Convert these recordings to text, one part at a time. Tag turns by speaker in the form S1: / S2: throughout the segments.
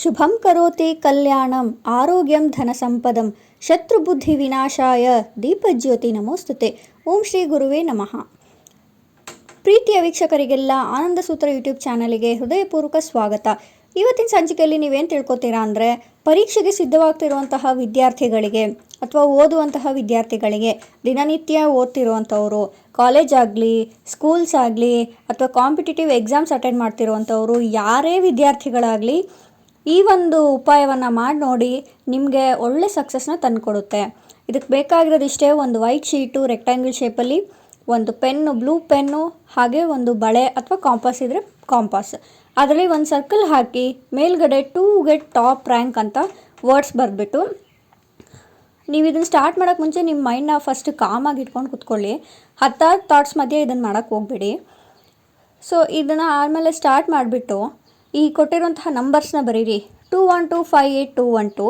S1: ಶುಭಂ ಕರೋತಿ ಕಲ್ಯಾಣಂ, ಆರೋಗ್ಯಂ ಧನ ಸಂಪದಂ ಶತ್ರುಬುದ್ಧಿ ವಿನಾಶಾಯ, ದೀಪಜ್ಯೋತಿ ನಮೋಸ್ತುತೆ. ಓಂ ಶ್ರೀ ಗುರುವೇ ನಮಃ. ಪ್ರೀತಿಯ ವೀಕ್ಷಕರಿಗೆಲ್ಲ ಆನಂದ ಸೂತ್ರ ಯೂಟ್ಯೂಬ್ ಚಾನಲಿಗೆ ಹೃದಯಪೂರ್ವಕ ಸ್ವಾಗತ. ಇವತ್ತಿನ ಸಂಚಿಕೆಯಲ್ಲಿ ನೀವೇನು ತಿಳ್ಕೊತೀರಾ ಅಂದರೆ, ಪರೀಕ್ಷೆಗೆ ಸಿದ್ಧವಾಗ್ತಿರುವಂತಹ ವಿದ್ಯಾರ್ಥಿಗಳಿಗೆ ಅಥವಾ ಓದುವಂತಹ ವಿದ್ಯಾರ್ಥಿಗಳಿಗೆ ದಿನನಿತ್ಯ ಓದ್ತಿರುವಂಥವರು, ಕಾಲೇಜ್ ಆಗಲಿ, ಸ್ಕೂಲ್ಸ್ ಆಗಲಿ, ಅಥವಾ ಕಾಂಪಿಟೇಟಿವ್ ಎಕ್ಸಾಮ್ಸ್ ಅಟೆಂಡ್ ಮಾಡ್ತಿರುವಂಥವ್ರು, ಯಾರೇ ವಿದ್ಯಾರ್ಥಿಗಳಾಗಲಿ ಈ ಒಂದು ಉಪಾಯವನ್ನು ಮಾಡಿ ನೋಡಿ ನಿಮಗೆ ಒಳ್ಳೆ ಸಕ್ಸಸ್ನ ತಂದುಕೊಡುತ್ತೆ. ಇದಕ್ಕೆ ಬೇಕಾಗಿರೋದಿಷ್ಟೇ ಒಂದು ವೈಟ್ ಶೀಟು ರೆಕ್ಟ್ಯಾಂಗಲ್ ಶೇಪಲ್ಲಿ ಒಂದು ಪೆನ್ನು ಬ್ಲೂ ಪೆನ್ನು ಹಾಗೆ ಒಂದು ಬಳೆ ಅಥವಾ ಕಾಂಪಾಸ್ ಇದ್ದರೆ ಕಾಂಪಾಸ್ ಅದರಲ್ಲಿ ಒಂದು ಸರ್ಕಲ್ ಹಾಕಿ ಮೇಲ್ಗಡೆ ಟೂ ಗೆಟ್ ಟಾಪ್ ರ್ಯಾಂಕ್ ಅಂತ ವರ್ಡ್ಸ್ ಬರೆದ್ಬಿಟ್ಟು ನೀವು ಇದನ್ನು ಸ್ಟಾರ್ಟ್ ಮಾಡೋಕ್ಕೆ ಮುಂಚೆ ನಿಮ್ಮ ಮೈಂಡ್ನ ಫಸ್ಟ್ ಕಾಮಾಗಿ ಇಟ್ಕೊಂಡು ಕುತ್ಕೊಳ್ಳಿ. ಹತ್ತಾರು ಥಾಟ್ಸ್ ಮಧ್ಯೆ ಇದನ್ನು ಮಾಡೋಕ್ಕೆ ಹೋಗಬೇಡಿ. ಸೊ ಇದನ್ನು ಆಮೇಲೆ ಸ್ಟಾರ್ಟ್ ಮಾಡಿಬಿಟ್ಟು ಈ ಕೊಟ್ಟಿರುವಂತಹ ನಂಬರ್ಸ್ನ ಬರೀರಿ. Two one two five eight two one two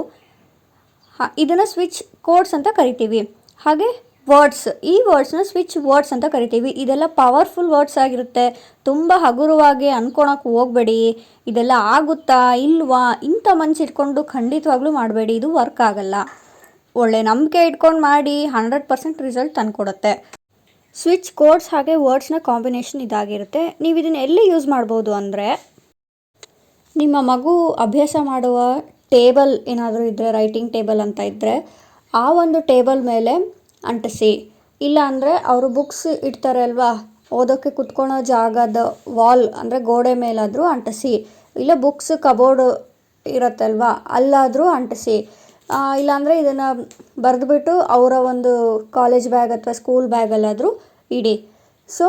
S1: ಇದನ್ನು ಸ್ವಿಚ್ ಕೋಡ್ಸ್ ಅಂತ ಕರಿತೀವಿ. ಹಾಗೆ ವರ್ಡ್ಸ್ ಈ ವರ್ಡ್ಸ್ನ ಸ್ವಿಚ್ ವರ್ಡ್ಸ್ ಅಂತ ಕರಿತೀವಿ. ಇದೆಲ್ಲ ಪವರ್ಫುಲ್ ವರ್ಡ್ಸ್ ಆಗಿರುತ್ತೆ. ತುಂಬ ಹಗುರವಾಗಿ ಅನ್ಕೊಳಕ್ಕೆ ಹೋಗಬೇಡಿ. ಇದೆಲ್ಲ ಆಗುತ್ತಾ ಇಲ್ವಾ ಇಂಥ ಮನಸ್ಸಿಟ್ಕೊಂಡು ಖಂಡಿತವಾಗ್ಲೂ ಮಾಡಬೇಡಿ. ಇದು ವರ್ಕ್ ಆಗಲ್ಲ. ಒಳ್ಳೆ ನಂಬಿಕೆ ಇಟ್ಕೊಂಡು ಮಾಡಿ ಹಂಡ್ರೆಡ್ ಪರ್ಸೆಂಟ್ ರಿಸಲ್ಟ್ ತಂದುಕೊಡುತ್ತೆ ಸ್ವಿಚ್ ಕೋಡ್ಸ್ ಹಾಗೆ ವರ್ಡ್ಸ್ನ ಕಾಂಬಿನೇಷನ್ ಇದಾಗಿರುತ್ತೆ. ನೀವು ಇದನ್ನು ಎಲ್ಲಿ ಯೂಸ್ ಮಾಡ್ಬೋದು ಅಂದರೆ ನಿಮ್ಮ ಮಗು ಅಭ್ಯಾಸ ಮಾಡುವ ಟೇಬಲ್ ಏನಾದರೂ ಇದ್ದರೆ ರೈಟಿಂಗ್ ಟೇಬಲ್ ಅಂತ ಇದ್ದರೆ ಆ ಒಂದು ಟೇಬಲ್ ಮೇಲೆ ಅಂಟಿಸಿ. ಇಲ್ಲ ಅಂದರೆ ಅವರು ಬುಕ್ಸ್ ಇಡ್ತಾರೆ ಅಲ್ವಾ? ಓದೋಕ್ಕೆ ಕುತ್ಕೊಳ್ಳೋ ಜಾಗದ ವಾಲ್ ಅಂದರೆ ಗೋಡೆ ಮೇಲಾದರೂ ಅಂಟಿಸಿ. ಇಲ್ಲ ಬುಕ್ಸ್ ಕಬೋರ್ಡ್ ಇರುತ್ತಲ್ವಾ? ಅಲ್ಲಾದರೂ ಅಂಟಿಸಿ. ಇಲ್ಲಾಂದರೆ ಇದನ್ನು ಬರೆದ್ಬಿಟ್ಟು ಅವರ ಒಂದು ಕಾಲೇಜ್ ಬ್ಯಾಗ್ ಅಥವಾ ಸ್ಕೂಲ್ ಬ್ಯಾಗಲ್ಲಾದರೂ ಇಡಿ. ಸೊ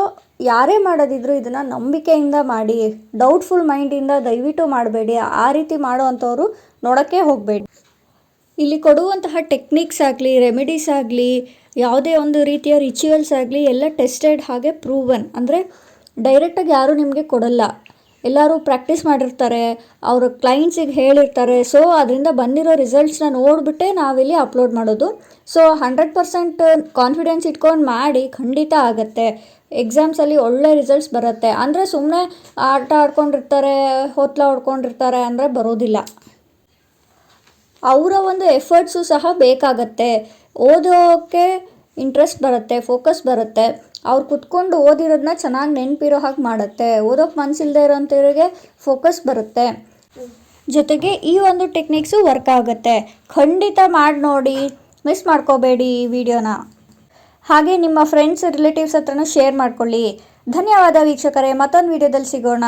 S1: ಯಾರೇ ಮಾಡೋದಿದ್ರು ಇದನ್ನು ನಂಬಿಕೆಯಿಂದ ಮಾಡಿ ಡೌಟ್ಫುಲ್ ಮೈಂಡಿಂದ ದಯವಿಟ್ಟು ಮಾಡಬೇಡಿ. ಆ ರೀತಿ ಮಾಡೋವಂಥವ್ರು ನೋಡೋಕ್ಕೆ ಹೋಗಬೇಡಿ. ಇಲ್ಲಿ ಕೊಡುವಂತಹ ಟೆಕ್ನಿಕ್ಸ್ ಆಗಲಿ ರೆಮಿಡೀಸ್ ಆಗಲಿ, ಯಾವುದೇ ಒಂದು ರೀತಿಯ ರಿಚುವಲ್ಸ್ ಆಗಲಿ ಎಲ್ಲ ಟೆಸ್ಟೆಡ್ ಹಾಗೆ ಪ್ರೂವನ್ ಅಂದರೆ ಡೈರೆಕ್ಟಾಗಿ ಯಾರೂ ನಿಮಗೆ ಕೊಡಲ್ಲ. ಎಲ್ಲರೂ ಪ್ರಾಕ್ಟೀಸ್ ಮಾಡಿರ್ತಾರೆ, ಅವರು ಕ್ಲೈಂಟ್ಸಿಗೆ ಹೇಳಿರ್ತಾರೆ. ಸೊ ಅದರಿಂದ ಬಂದಿರೋ ರಿಸಲ್ಟ್ಸ್ನ ನೋಡಿಬಿಟ್ಟೇ ನಾವಿಲ್ಲಿ ಅಪ್ಲೋಡ್ ಮಾಡೋದು. ಸೊ ಹಂಡ್ರೆಡ್ ಪರ್ಸೆಂಟ್ ಕಾನ್ಫಿಡೆನ್ಸ್ ಇಟ್ಕೊಂಡು ಮಾಡಿ ಖಂಡಿತ ಆಗುತ್ತೆ. ಎಕ್ಸಾಮ್ಸಲ್ಲಿ ಒಳ್ಳೆ ರಿಸಲ್ಟ್ಸ್ ಬರುತ್ತೆ. ಅಂದರೆ ಸುಮ್ಮನೆ ಆಟ ಆಡ್ಕೊಂಡಿರ್ತಾರೆ, ಹೊತ್ಲ ಹೊಡ್ಕೊಂಡಿರ್ತಾರೆ ಅಂದರೆ ಬರೋದಿಲ್ಲ. ಅವರ ಒಂದು ಎಫರ್ಟ್ಸು ಸಹ ಬೇಕಾಗತ್ತೆ. ಓದೋಕ್ಕೆ ಇಂಟ್ರೆಸ್ಟ್ ಬರುತ್ತೆ ಫೋಕಸ್ ಬರುತ್ತೆ. ಅವ್ರು ಕುತ್ಕೊಂಡು ಓದಿರೋದನ್ನ ಚೆನ್ನಾಗಿ ನೆನಪಿರೋ ಹಾಗೆ ಮಾಡುತ್ತೆ. ಓದೋಕ್ಕೆ ಮನಸ್ಸಿಲ್ಲದೆ ಇರೋಂಥವ್ರಿಗೆ ಫೋಕಸ್ ಬರುತ್ತೆ. ಜೊತೆಗೆ ಈ ಒಂದು ಟೆಕ್ನಿಕ್ಸು ವರ್ಕ್ ಆಗುತ್ತೆ. ಖಂಡಿತ ಮಾಡಿ ನೋಡಿ ಮಿಸ್ ಮಾಡ್ಕೋಬೇಡಿ ಈ ವಿಡಿಯೋನ. ಹಾಗೆ ನಿಮ್ಮ ಫ್ರೆಂಡ್ಸ್ ರಿಲೇಟಿವ್ಸ್ ಹತ್ರನೂ ಶೇರ್ ಮಾಡ್ಕೊಳ್ಳಿ. ಧನ್ಯವಾದ ವೀಕ್ಷಕರೇ, ಮತ್ತೊಂದು ವಿಡಿಯೋದಲ್ಲಿ ಸಿಗೋಣ.